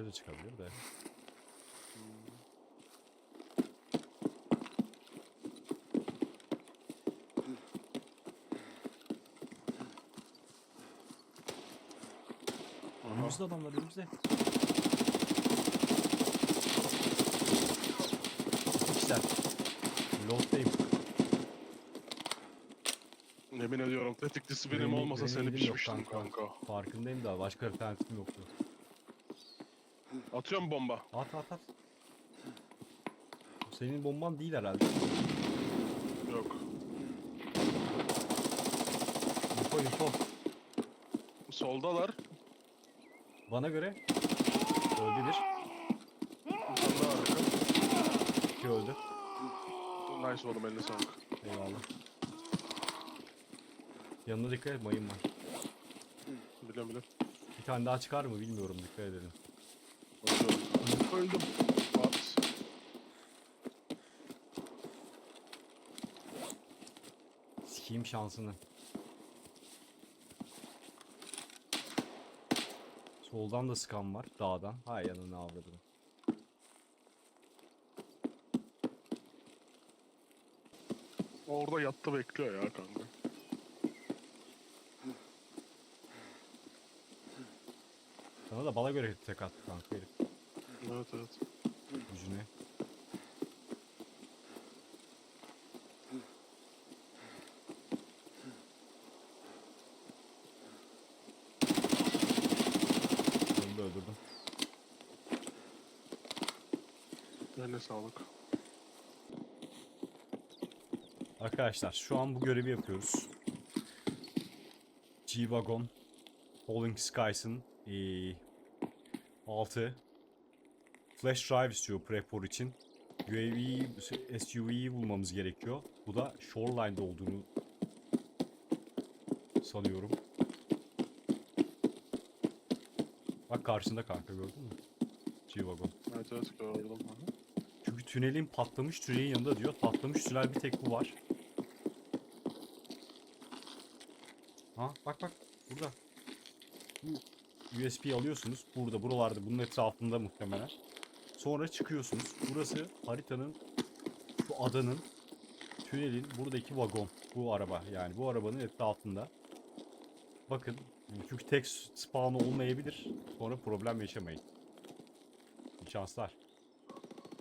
Bize de çıkabilir de. Önümüzde adamlar önümüzde. İkişer. Load'dayım. Yemin ediyorum tetiklisi benim Grenade- olmasa seni grenade'im yok pişmiştim kanka. Farkındayım da başka alternatifim yoktu. Atıyorum bomba. At at at. Senin bomban değil herhalde. Yok. Info info. Soldalar. Bana göre öldü bir. Daha arka. İki öldü. Nice oğlum eline sağlık. Eyvallah. Yanına dikkat et mayın var. Biliyorum biliyorum. Bir tane daha çıkar mı bilmiyorum dikkat edelim. Öldüm. Şansını. Soldan da sıkan var dağdan. Hay yanına avradım. Orada yattı bekliyor ya kanka. Sana da bala göre tek attı kanka herif. Evet evet. Gücüne. Onu da öldürdüm. Eline sağlık. Arkadaşlar şu an bu görevi yapıyoruz. G-Wagon Falling Skies'ın 6 Flash Drive istiyor Prepor için. UAV SUV'yi bulmamız gerekiyor. Bu da Shoreline'da olduğunu sanıyorum. Bak karşında kanka gördün mü? G-Wagon. Evet evet gördüm. Çünkü tünelin patlamış tünelin yanında diyor. Patlamış tünel bir tek bu var. Ha bak bak burada. Bu USB alıyorsunuz. Burada buralarda bunun etrafında muhtemelen. Sonra çıkıyorsunuz. Burası haritanın şu adanın tünelin buradaki vagon. Bu araba yani bu arabanın etrafında. Bakın çünkü tek spawn olmayabilir. Sonra problem yaşamayın. Şanslar.